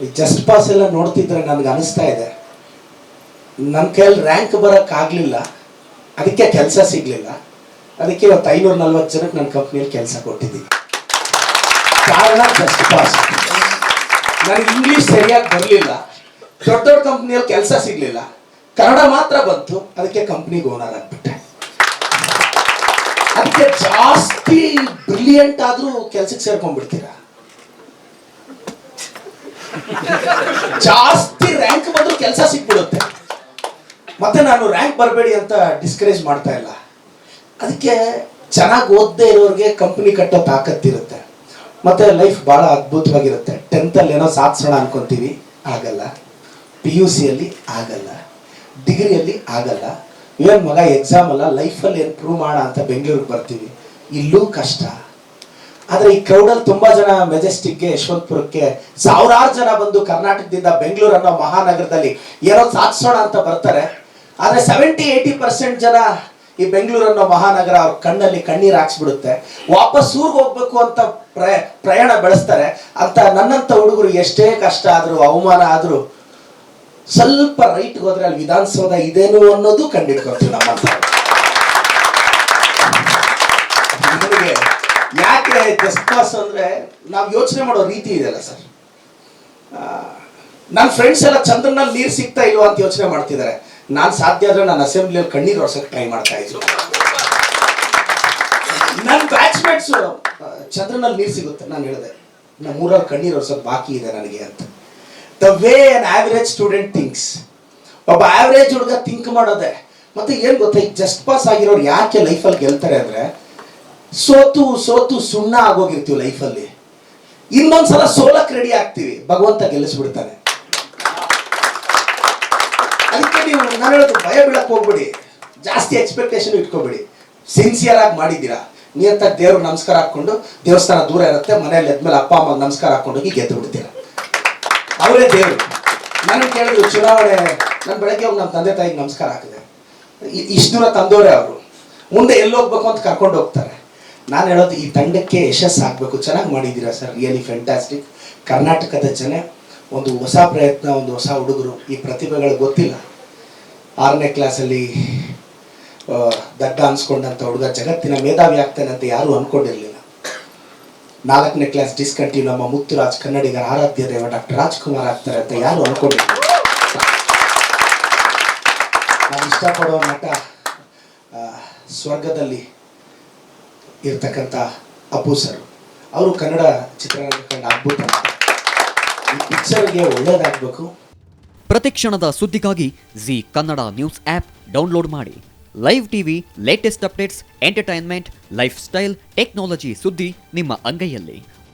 ಈ just pass ಎಲ್ಲ ನೋಡ್ತಿದ್ರೆ ನನಗೆ ಅನಿಸ್ತಾ ಇದೆ. ನನ್ನ ಕೈಯಲ್ಲಿ ರ್ಯಾಂಕ್ ಬರೋಕ್ಕಾಗಲಿಲ್ಲ ಅದಕ್ಕೆ ಕೆಲಸ ಸಿಗಲಿಲ್ಲ. ಅದಕ್ಕೆ ಇವತ್ತು ಐನೂರ ನಲ್ವತ್ತು ಜನಕ್ಕೆ ನನ್ನ ಕಂಪ್ನಿಯಲ್ಲಿ ಕೆಲಸ ಕೊಟ್ಟಿದ್ದೀನಿ. ಕಾರಣ ಜಸ್ಟ್ ಪಾಸ್ ನನಗೆ ಇಂಗ್ಲೀಷ್ ಸರಿಯಾಗಿ ಬರಲಿಲ್ಲ. ದೊಡ್ಡ ದೊಡ್ಡ ಕಂಪ್ನಿಯಲ್ಲಿ ಕೆಲಸ ಸಿಗಲಿಲ್ಲ. ಕನ್ನಡ ಮಾತ್ರ ಬಂತು. ಅದಕ್ಕೆ ಕಂಪ್ನಿಗೆ ಓನರ್ ಆಗ್ಬಿಟ್ಟೆ. ಅದಕ್ಕೆ ಜಾಸ್ತಿ ಬ್ರಿಲಿಯಂಟ್ ಆದರೂ ಕೆಲಸಕ್ಕೆ ಸೇರ್ಕೊಂಡ್ಬಿಡ್ತೀರಾ? ಜಾಸ್ತಿ ರ್ಯಾಂಕ್ ಬಂದ್ರು ಕೆಲಸ ಸಿಕ್ಬಿಡುತ್ತೆ. ಮತ್ತೆ ನಾನು ರ್ಯಾಂಕ್ ಬರಬೇಡಿ ಅಂತ ಡಿಸ್ಕರೇಜ್ ಮಾಡ್ತಾ ಇಲ್ಲ. ಅದಕ್ಕೆ ಚೆನ್ನಾಗಿ ಓದದೇ ಇರೋರಿಗೆ ಕಂಪ್ನಿ ಕಟ್ಟೋ ತಾಕತ್ತಿರುತ್ತೆ ಮತ್ತೆ ಲೈಫ್ ಬಹಳ ಅದ್ಭುತವಾಗಿರುತ್ತೆ. ಟೆಂತಲ್ಲಿ ಏನೋ ಸಾಧಿಸೋಣ ಅನ್ಕೊಂತೀವಿ, ಆಗಲ್ಲ. ಪಿ ಯು ಸಿಯಲ್ಲಿ ಆಗಲ್ಲ. ಡಿಗ್ರಿಯಲ್ಲಿ ಆಗಲ್ಲ. ಏನು ಮಗ ಎಕ್ಸಾಮ್ ಅಲ್ಲ ಲೈಫಲ್ಲಿ ಏನು ಪ್ರೂವ್ ಮಾಡೋಣ ಅಂತ ಬೆಂಗಳೂರಿಗೆ ಬರ್ತೀವಿ. ಇಲ್ಲೂ ಕಷ್ಟ. ಆದ್ರೆ ಈ ಕ್ರೌಡಲ್ಲಿ ತುಂಬಾ ಜನ ಮೆಜೆಸ್ಟಿಕ್ಗೆ ಯಶವಂತಪುರಕ್ಕೆ ಸಾವಿರಾರು ಜನ ಬಂದು ಕರ್ನಾಟಕದಿಂದ ಬೆಂಗಳೂರು ಅನ್ನೋ ಮಹಾನಗರದಲ್ಲಿ ಏನೋ ಸಾಧಿಸೋಣ ಅಂತ ಬರ್ತಾರೆ. ಆದ್ರೆ ಸೆವೆಂಟಿ ಏಯ್ಟಿ ಪರ್ಸೆಂಟ್ ಜನ ಈ ಬೆಂಗಳೂರು ಅನ್ನೋ ಮಹಾನಗರ ಅವ್ರ ಕಣ್ಣಲ್ಲಿ ಕಣ್ಣೀರು ಹಾಕ್ಸ್ಬಿಡುತ್ತೆ. ವಾಪಸ್ ಊರಿಗೆ ಹೋಗ್ಬೇಕು ಅಂತ ಪ್ರಯ, ಪ್ರಯಾಣ ಬೆಳೆಸ್ತಾರೆ. ಅಂತ ನನ್ನಂತ ಹುಡುಗರು ಎಷ್ಟೇ ಕಷ್ಟ ಆದ್ರೂ, ಅವಮಾನ ಆದ್ರೂ, ಸ್ವಲ್ಪ ರೈಟ್ ಹೋದ್ರೆ ಅಲ್ಲಿ ವಿಧಾನಸೌಧ ಇದೇನು ಅನ್ನೋದು ಕಂಡಿಡ್ಕೊಳ್ತೀವಿ ನಮ್ಮಂತ ನನಗೆ ಅಂದರೆ ಪಾಸ್ ಅಂದ್ರೆ ನಾವು ಯೋಚನೆ ಮಾಡೋ ರೀತಿ ಇದೆಯಲ್ಲ ಸರ್? ನನ್ನ ಫ್ರೆಂಡ್ಸ್ ಎಲ್ಲ ಚಂದ್ರನಲ್ಲಿ ನೀರು ಸಿಗ್ತಾ ಇಲ್ವಾ ಅಂತ ಯೋಚನೆ ಮಾಡ್ತಿದ್ದಾರೆ. ನಾನು ಸಾಧ್ಯ ಆದ್ರೆ ನಾನು ಅಸೆಂಬ್ಲಿಯಲ್ಲಿ ಕಣ್ಣೀರು ಒರ್ಸಕ್ಕೆ ಟ್ರೈ ಮಾಡ್ತಾ ಇದ್ರು. ನನ್ನ ಬ್ಯಾಚ್ಮೇಟ್ಸ್ ಚಂದ್ರನಲ್ಲಿ ನೀರು ಸಿಗುತ್ತೆ ನಾನು ಹೇಳಿದೆ. ನಮ್ಮ ಊರಲ್ಲಿ ಕಣ್ಣೀರು ಒರ್ಸೋದು ಬಾಕಿ ಇದೆ ನನಗೆ ಅಂತ. The way an average student thinks ಒಬ್ಬ ಆವರೇಜ್ ಹುಡುಗ ಥಿಂಕ್ ಮಾಡೋದೆ. ಮತ್ತೆ ಏನು ಗೊತ್ತಾ ಜಸ್ಟ್ ಪಾಸ್ ಆಗಿರೋರು ಯಾಕೆ ಲೈಫಲ್ಲಿ ಗೆಲ್ತಾರೆ ಅಂದ್ರೆ ಸೋತು ಸೋತು ಸುಣ್ಣ ಆಗೋಗಿರ್ತೀವಿ ಲೈಫಲ್ಲಿ. ಇನ್ನೊಂದ್ಸಲ ಸೋಲಕ್ ರೆಡಿ ಆಗ್ತೀವಿ. ಭಗವಂತ ಗೆಲ್ಲಿಸ್ಬಿಡ್ತಾನೆ. ಅದಕ್ಕೆ ನೀವು ನಾನು ಹೇಳೋದು ಭಯ ಬಿಡಕ್ಕೆ ಹೋಗ್ಬಿಡಿ. ಜಾಸ್ತಿ ಎಕ್ಸ್ಪೆಕ್ಟೇಷನ್ ಇಟ್ಕೋಬೇಡಿ. ಸಿನ್ಸಿಯರ್ ಆಗಿ ಮಾಡಿದ್ದೀರಾ? ನೀವಂತ ದೇವ್ರ ನಮಸ್ಕಾರ ಹಾಕೊಂಡು ದೇವಸ್ಥಾನ ದೂರ ಇರುತ್ತೆ, ಮನೆಯಲ್ಲಿ ಎದ್ಮೇಲೆ ಅಪ್ಪ, ಅಮ್ಮ ನಮಸ್ಕಾರ ಹಾಕೊಂಡು ಹೋಗಿ ಗೆದ್ದು ಬಿಡ್ತೀರ ಅವರೇ ದೇವರು. ನನಗೆ ಕೇಳಿದ್ರು, ಚುನಾವಣೆ, ನಾನು ಬೆಳಗ್ಗೆ ಹೋಗಿ ನಮ್ಮ ತಂದೆ ತಾಯಿಗೆ ನಮಸ್ಕಾರ ಹಾಕಿದೆ. ಇಷ್ಟು ದೂರ ತಂದವರೇ ಅವರು. ಮುಂದೆ ಎಲ್ಲೋಗ್ಬೇಕು ಅಂತ ಕರ್ಕೊಂಡು ಹೋಗ್ತಾರೆ. ನಾನು ಹೇಳೋದು, ಈ ತಂಡಕ್ಕೆ ಯಶಸ್ಸು ಆಗಬೇಕು. ಚೆನ್ನಾಗಿ ಮಾಡಿದ್ದೀರಾ ಸರ್? ರಿಯಲಿ ಫ್ಯಾಂಟಾಸ್ಟಿಕ್ ಕರ್ನಾಟಕದ ಜನ ಒಂದು ಹೊಸ ಪ್ರಯತ್ನ, ಒಂದು ಹೊಸ ಹುಡುಗರು, ಈ ಪ್ರತಿಭೆಗಳು ಗೊತ್ತಿಲ್ಲ. ಆರನೇ ಕ್ಲಾಸಲ್ಲಿ ದಡ್ಡ ಅನ್ಸ್ಕೊಂಡಂಥ ಹುಡುಗ ಜಗತ್ತಿನ ಮೇಧಾವಿ ಆಗ್ತಾನೆ ಅಂತ ಯಾರೂ ಅನ್ಕೊಂಡಿರಲಿಲ್ಲ. ನಾಲ್ಕನೇ ಕ್ಲಾಸ್ ಡಿಸ್ಕಂಟಿನ್ಯೂ ನಮ್ಮ ಮುತ್ತುರಾಜ್ ಕನ್ನಡಿಗರ ಆರಾಧ್ಯ ದೇವ ಡಾಕ್ಟರ್ ರಾಜ್ಕುಮಾರ್ ಆಗ್ತಾರೆ ಅಂತ ಯಾರು ಅನ್ಕೊಂಡಿರಲಿಲ್ಲ. ನಾನು ಇಷ್ಟಪಡೋ ನಟ ಸ್ವರ್ಗದಲ್ಲಿ ಇರ್ತಕ್ಕಂಥ ಅಪ್ಪು ಸರ್ ಅವರು ಕನ್ನಡ ಚಿತ್ರರಂಗ ಕಂಡ ಅದ್ಭುತ. ಈ ಪಿಕ್ಚರ್ಗೆ ಒಳ್ಳೇದಾಗಬೇಕು. ಪ್ರತಿಕ್ಷಣದ ಸುದ್ದಿಗಾಗಿ Zee Kannada news app download ಮಾಡಿ. Live TV latest updates entertainment lifestyle technology ಸುದ್ದಿ ನಿಮ್ಮ ಅಂಗೈಯಲ್ಲಿ.